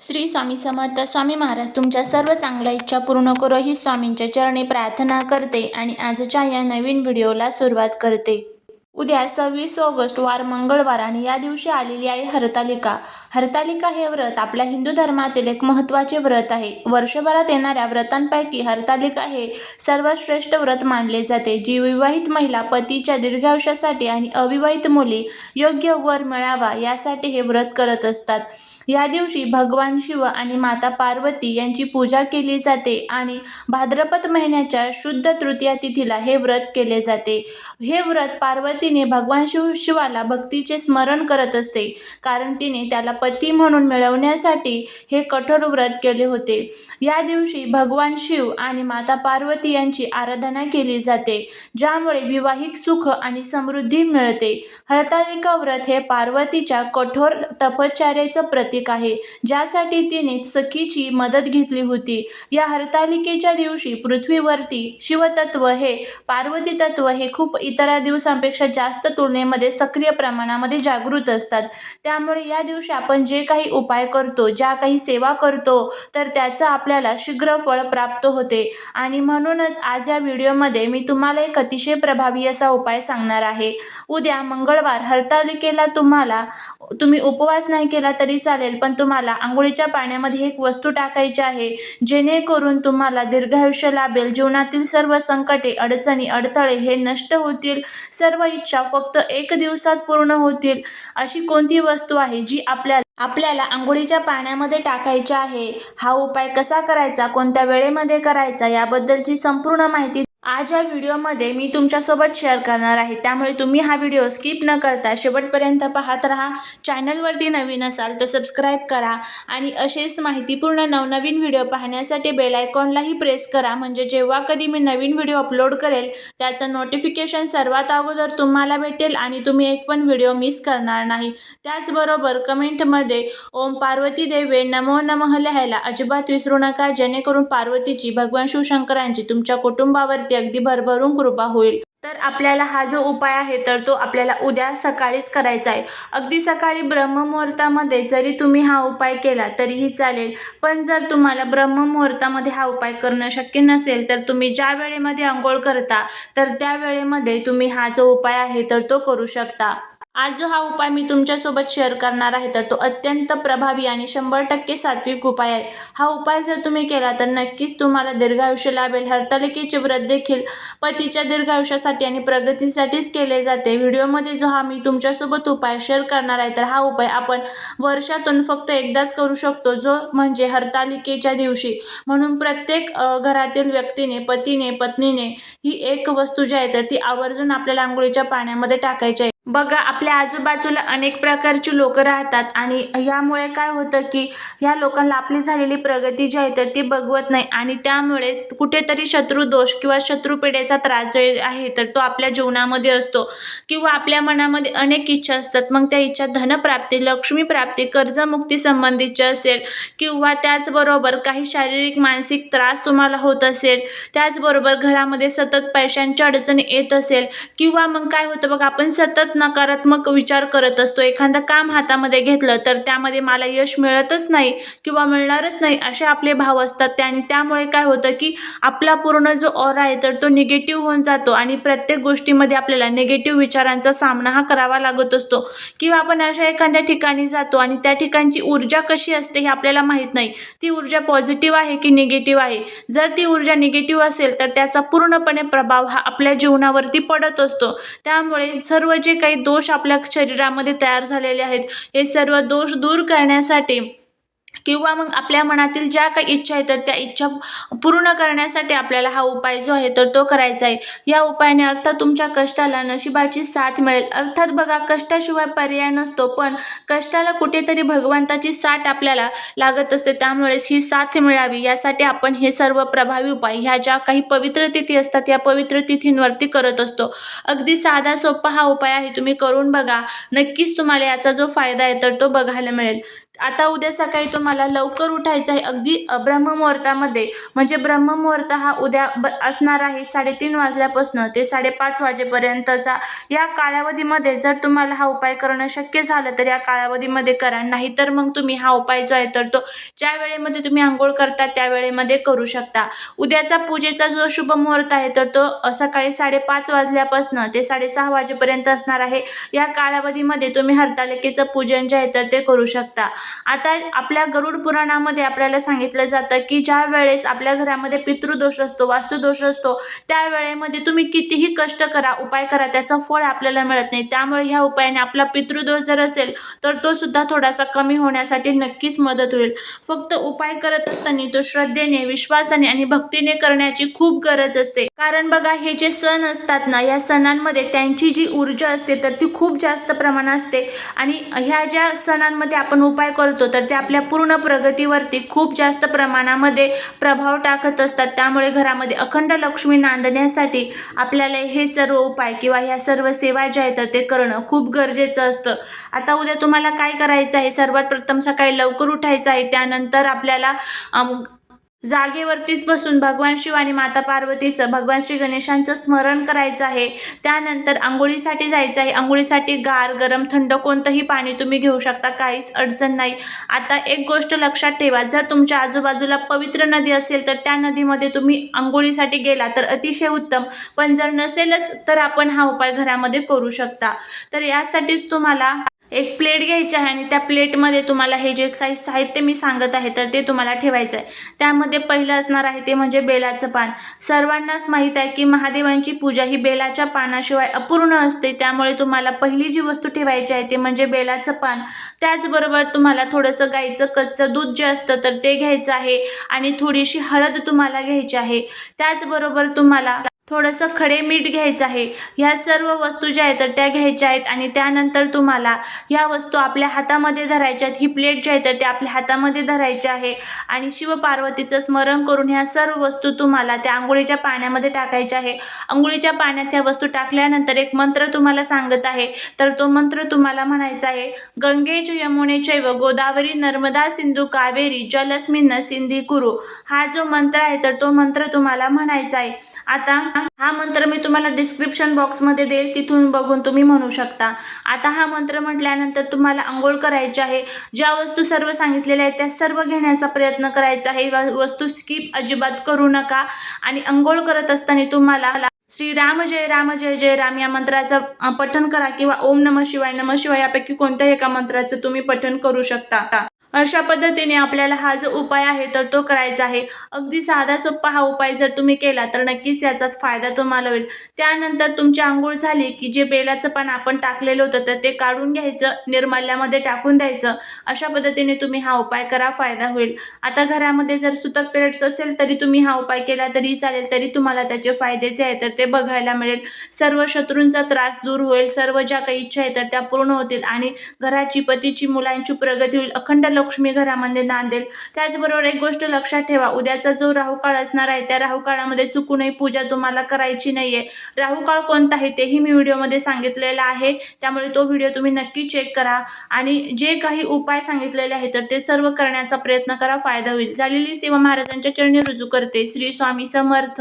श्री स्वामी समर्थ स्वामी महाराज तुमच्या सर्व चांगल्या इच्छा पूर्ण करो ही स्वामींच्या चरणी प्रार्थना करते आणि आजच्या या नवीन व्हिडिओला सुरुवात करते. उद्या सव्वीस ऑगस्ट वार मंगळवार आणि या दिवशी आलेली आहे हरतालिका. हरतालिका हे व्रत आपल्या हिंदू धर्मातील एक महत्त्वाचे व्रत आहे. वर्षभरात येणाऱ्या व्रतांपैकी हरतालिका हे सर्वात श्रेष्ठ व्रत मानले जाते जी विवाहित महिला पतीच्या दीर्घायुष्यासाठी आणि अविवाहित मुली योग्य वर मिळावा यासाठी हे व्रत करत असतात. या दिवशी भगवान शिव आणि माता पार्वती यांची पूजा केली जाते आणि भाद्रपद महिन्याच्या शुद्ध तृतीया तिथीला हे व्रत केले जाते. हे व्रत पार्वतीने भगवान शिव शिवाला भक्तीचे स्मरण करत असते कारण तिने त्याला पती म्हणून मिळवण्यासाठी हे कठोर व्रत केले होते. या दिवशी भगवान शिव आणि माता पार्वती यांची आराधना केली जाते ज्यामुळे विवाहिक सुख आणि समृद्धी मिळते. हरतालिका व्रत हे पार्वतीच्या कठोर तपश्चर्याचं प्रतीक आहे. ज्यासाठी तिने सखीची मदत घेतली होती. या हरतालिकेच्या दिवशी पृथ्वीवरती शिवतत्व हे पार्वती तत्व हे खूप इतर दिवसांपेक्षा जास्त तुलनेमध्ये सक्रिय प्रमाणामध्ये जागृत असतात. त्यामुळे या दिवशी आपण जे काही उपाय करतो ज्या काही सेवा करतो तर त्याचं आपल्याला शीघ्र फळ प्राप्त होते. आणि म्हणूनच आज या व्हिडिओमध्ये मी तुम्हाला एक अतिशय प्रभावी असा उपाय सांगणार आहे. उद्या मंगळवार हरतालिकेला तुम्हाला तुम्ही उपवास नाही केला तरी चालेल. पण तुम्हाला आंघोळीच्या पाण्यामध्ये एक वस्तू टाकायची आहे जेणेकरून तुम्हाला दीर्घायुष्य लाभेल. जीवनातील सर्व संकटे अडचणी अडथळे हे नष्ट होतील. सर्व इच्छा फक्त एक दिवसात पूर्ण होतील. अशी कोणती वस्तू आहे जी आपल्याला आपल्याला आंघोळीच्या पाण्यामध्ये टाकायची आहे? हा उपाय कसा करायचा? कोणत्या वेळेमध्ये करायचा? याबद्दलची संपूर्ण माहिती आज या व्हिडिओमध्ये मी तुमच्यासोबत शेअर करणार आहे. त्यामुळे तुम्ही हा व्हिडिओ स्किप न करता शेवटपर्यंत पाहत राहा. चॅनलवरती नवीन असाल तर सबस्क्राईब करा आणि असेच माहितीपूर्ण नवनवीन व्हिडिओ पाहण्यासाठी बेल आयकॉनलाही प्रेस करा. म्हणजे जेव्हा कधी मी नवीन व्हिडिओ अपलोड करेल त्याचं नोटिफिकेशन सर्वात अगोदर तुम्हाला भेटेल आणि तुम्ही एक पण व्हिडिओ मिस करणार नाही. त्याचबरोबर कमेंटमध्ये ओम पार्वती देवे नमो नमः लिहायला अजिबात विसरू नका. जेणेकरून पार्वतीची भगवान शिवशंकरांची तुमच्या कुटुंबावरती अगदी भरभरून कृपा होईल. तर आपल्याला हा जो उपाय आहे तर तो आपल्याला उद्या सकाळीच करायचा आहे. अगदी सकाळी ब्रह्ममुहूर्तामध्ये जरी तुम्ही हा उपाय केला तरीही चालेल. पण जर तुम्हाला ब्रह्ममुहूर्तामध्ये हा उपाय करणं शक्य नसेल तर तुम्ही ज्या वेळेमध्ये आंघोळ करता तर त्या वेळेमध्ये तुम्ही हा जो उपाय आहे तर तो करू शकता. आज जो हा उपाय मी तुमच्यासोबत शेअर करणार आहे तर तो अत्यंत प्रभावी आणि शंभर टक्के सात्विक उपाय आहे. हा उपाय जर तुम्ही केला तर नक्कीच तुम्हाला दीर्घायुष्य लाभेल. हरतालिकेचे व्रत देखील पतीच्या दीर्घायुष्यासाठी आणि प्रगतीसाठीच केले जाते. व्हिडिओमध्ये जो हा मी तुमच्यासोबत उपाय शेअर करणार आहे तर हा उपाय आपण वर्षातून फक्त एकदाच करू शकतो. जो म्हणजे हरतालिकेच्या दिवशी. म्हणून प्रत्येक घरातील व्यक्तीने पतीने पत्नीने ही एक वस्तू जी आहे तर ती आवर्जून आपल्याला आंघोळीच्या पाण्यामध्ये टाकायची आहे. बघा आपल्या आजूबाजूला अनेक प्रकारची लोकं राहतात आणि यामुळे काय होतं की ह्या लोकांना आपली झालेली प्रगती जी आहे तर ती बघवत नाही. आणि त्यामुळे कुठेतरी शत्रुदोष किंवा शत्रुपिढेचा त्रास जो आहे तर तो आपल्या जीवनामध्ये असतो. किंवा आपल्या मनामध्ये अनेक इच्छा असतात. मग त्या इच्छा धनप्राप्ती लक्ष्मीप्राप्ती कर्जमुक्ती संबंधीची असेल किंवा त्याचबरोबर काही शारीरिक मानसिक त्रास तुम्हाला होत असेल त्याचबरोबर घरामध्ये सतत पैशांच्या अडचणी येत असेल किंवा मग काय होतं बघ आपण सतत नकारात्मक विचार करत असतो. एखादं काम हातामध्ये घेतलं तर त्यामध्ये मला यश मिळतच नाही किंवा मिळणारच नाही असे आपले भाव असतात. त्या आणि त्यामुळे काय होतं की आपला पूर्ण जो ऑरा आहे तर तो निगेटिव्ह होऊन जातो आणि प्रत्येक गोष्टीमध्ये आपल्याला निगेटिव्ह विचारांचा सामना हा करावा लागत असतो. किंवा आपण अशा एखाद्या ठिकाणी जातो आणि त्या ठिकाणची ऊर्जा कशी असते हे आपल्याला माहीत नाही. ती ऊर्जा पॉझिटिव्ह आहे की निगेटिव्ह आहे? जर ती ऊर्जा निगेटिव्ह असेल तर त्याचा पूर्णपणे प्रभाव हा आपल्या जीवनावरती पडत असतो. त्यामुळे सर्व जे काही काही दोष आपल्या शरीरामध्ये तयार झालेले आहेत. हे सर्व दोष दूर करण्यासाठी किंवा मग आपल्या मनातील ज्या काही इच्छा आहेत तर त्या इच्छा पूर्ण करण्यासाठी आपल्याला हा उपाय जो आहे तर तो करायचा आहे. या उपायाने अर्थात तुमच्या कष्टाला नशिबाची साथ मिळेल. अर्थात बघा कष्टाशिवाय पर्याय नसतो पण कष्टाला कुठेतरी भगवंताची साथ आपल्याला लागत असते. त्यामुळेच ही साथ मिळावी. यासाठी आपण हे सर्व प्रभावी उपाय ह्या ज्या काही पवित्र तिथी असतात या पवित्र तिथींवरती करत असतो. अगदी साधा सोपा हा उपाय आहे. तुम्ही करून बघा. नक्कीच तुम्हाला याचा जो फायदा आहे तर तो बघायला मिळेल. आता उद्या सकाळी तुम्हाला लवकर उठायचं आहे. अगदी ब्रह्ममुहूर्तामध्ये. म्हणजे ब्रह्ममुहूर्त हा उद्या ब असणार आहे साडेतीन वाजल्यापासून ते साडेपाच वाजेपर्यंतचा. या कालावधीमध्ये जर तुम्हाला हा उपाय करणं शक्य झालं तर या कालावधीमध्ये करा. नाही तर मग तुम्ही हा उपाय जो आहे तर तो ज्या वेळेमध्ये तुम्ही आंघोळ करता त्या वेळेमध्ये करू शकता. उद्याचा पूजेचा जो शुभ मुहूर्त आहे तर तो सकाळी साडेपाच वाजल्यापासून ते साडेसहा वाजेपर्यंत असणार आहे. या कालावधीमध्ये तुम्ही हरतालिकेचं पूजन जे आहे तर ते करू शकता. आता आपल्या गरुड पुराणामध्ये आपल्याला सांगितलं जातं की ज्या वेळेस आपल्या घरामध्ये पितृदोष असतो वास्तुदोष असतो त्या वेळेमध्ये तुम्ही कितीही कष्ट करा उपाय करा त्याचं फळ आपल्याला मिळत नाही. त्यामुळे ह्या उपायाने आपला पितृदोष जर असेल तर तो सुद्धा थोडासा कमी होण्यासाठी नक्कीच मदत होईल. फक्त उपाय करत असताना तो श्रद्धेने विश्वासाने आणि भक्तीने करण्याची खूप गरज असते. कारण बघा हे जे सण असतात ना या सणांमध्ये त्यांची जी ऊर्जा असते तर ती खूप जास्त प्रमाणात असते. आणि ह्या ज्या सणांमध्ये आपण उपाय करतो तर ते आपल्या पूर्ण प्रगतीवरती खूप जास्त प्रमाणामध्ये प्रभाव टाकत असतात. त्यामुळे घरामध्ये अखंड लक्ष्मी नांदण्यासाठी आपल्याला हे सर्व उपाय किंवा ह्या सर्व सेवा ज्या आहेत तर ते करणं खूप गरजेचं असतं. आता उद्या तुम्हाला काय करायचं आहे? सर्वात प्रथम सकाळी लवकर उठायचं आहे. त्यानंतर आपल्याला जागेवरतीच बसून भगवान शिव आणि माता पार्वतीचं भगवान श्री गणेशांचं स्मरण करायचं आहे. त्यानंतर आंघोळीसाठी जायचं आहे. आंघोळीसाठी गार गरम थंड कोणतंही पाणी तुम्ही घेऊ शकता. काहीच अडचण नाही. आता एक गोष्ट लक्षात ठेवा. जर तुमच्या आजूबाजूला पवित्र नदी असेल तर त्या नदीमध्ये तुम्ही आंघोळीसाठी गेला तर अतिशय उत्तम. पण जर नसेलच तर आपण हा उपाय घरामध्ये करू शकता. तर यासाठीच तुम्हाला एक प्लेट घ्यायची आहे आणि त्या प्लेटमध्ये तुम्हाला हे जे काही साहित्य मी सांगत आहे तर ते तुम्हाला ठेवायचं आहे त्यामध्ये पहिलं असणार आहे ते म्हणजे बेलाचं पान. सर्वांनाच माहीत आहे की महादेवांची पूजा ही बेलाच्या पानाशिवाय अपूर्ण असते. त्यामुळे तुम्हाला पहिली जी वस्तू ठेवायची आहे ते म्हणजे बेलाचं पान. त्याचबरोबर तुम्हाला थोडंसं गाईचं कच्चं दूध जे असतं तर ते घ्यायचं आहे. आणि थोडीशी हळद तुम्हाला घ्यायची आहे. त्याचबरोबर तुम्हाला थोडंसं खडे मीठ घ्यायचं आहे. ह्या सर्व वस्तू ज्या आहेत तर त्या घ्यायच्या आहेत आणि त्यानंतर तुम्हाला ह्या वस्तू आपल्या हातामध्ये धरायच्या आहेत. ही प्लेट जी आहे तर त्या आपल्या हातामध्ये धरायच्या आहे. आणि शिवपार्वतीचं स्मरण करून ह्या सर्व वस्तू तुम्हाला त्या आंघोळीच्या पाण्यामध्ये टाकायच्या आहे. आंघोळीच्या पाण्यात ह्या वस्तू टाकल्यानंतर एक मंत्र तुम्हाला सांगत आहे. तर तो मंत्र तुम्हाला म्हणायचा आहे गंगेच यमुने चैव गोदावरी नर्मदा सिंधू कावेरी जलस्मिन सिंधी कुरु. हा जो मंत्र आहे तर तो मंत्र तुम्हाला म्हणायचा आहे. आता हा मंत्र मी तुम्हाला डिस्क्रिप्शन बॉक्समध्ये देईल तिथून बघून तुम्ही म्हणू शकता. आता हा मंत्र म्हटल्यानंतर तुम्हाला आंघोळ करायची आहे. ज्या वस्तू सर्व सांगितलेल्या आहेत त्या सर्व घेण्याचा प्रयत्न करायचा आहे. वस्तू स्किप अजिबात करू नका. आणि आंघोळ करत असताना तुम्हाला श्री राम जय राम जय जय राम या मंत्राचं पठण करा किंवा ओम नम शिवाय नम शिवाय यापैकी कोणत्याही एका मंत्राचं तुम्ही पठण करू शकता. अशा पद्धतीने आपल्याला हा जो उपाय आहे तर तो करायचा आहे. अगदी साधा सोप्पा हा उपाय जर तुम्ही केला तर नक्कीच याचाच फायदा तुम्हाला होईल. त्यानंतर तुमची आंघोळ झाली की जे बेलाचं पान आपण टाकलेलं होतं तर ते काढून घ्यायचं निर्माल्यामध्ये टाकून द्यायचं. अशा पद्धतीने तुम्ही हा उपाय करा फायदा होईल. आता घरामध्ये जर सुतक पिरियड्स असेल तरी तुम्ही हा उपाय केला तरी चालेल तरी तुम्हाला त्याचे फायदे जे आहे तर ते बघायला मिळेल. सर्व शत्रूंचा त्रास दूर होईल सर्व ज्या काही इच्छा आहेत तर त्या पूर्ण होतील आणि घराची पतीची मुलांची प्रगती होईल. अखंड लक्ष्मी घरामध्ये नांदेल. त्याचबरोबर एक गोष्ट लक्षात ठेवा उद्याचा जो राहुकाळ असणार आहे त्या राहुकाळामध्ये चुकूनही पूजा तुम्हाला करायची नाही आहे राहुकाळ कोणता आहे तेही मी व्हिडिओमध्ये सांगितलेला आहे. त्यामुळे तो व्हिडिओ तुम्ही नक्की चेक करा आणि जे काही उपाय सांगितलेले आहेत तर ते सर्व करण्याचा प्रयत्न करा फायदा होईल. झालेली सेवा महाराजांच्या चरणी रुजू करते. श्री स्वामी समर्थ.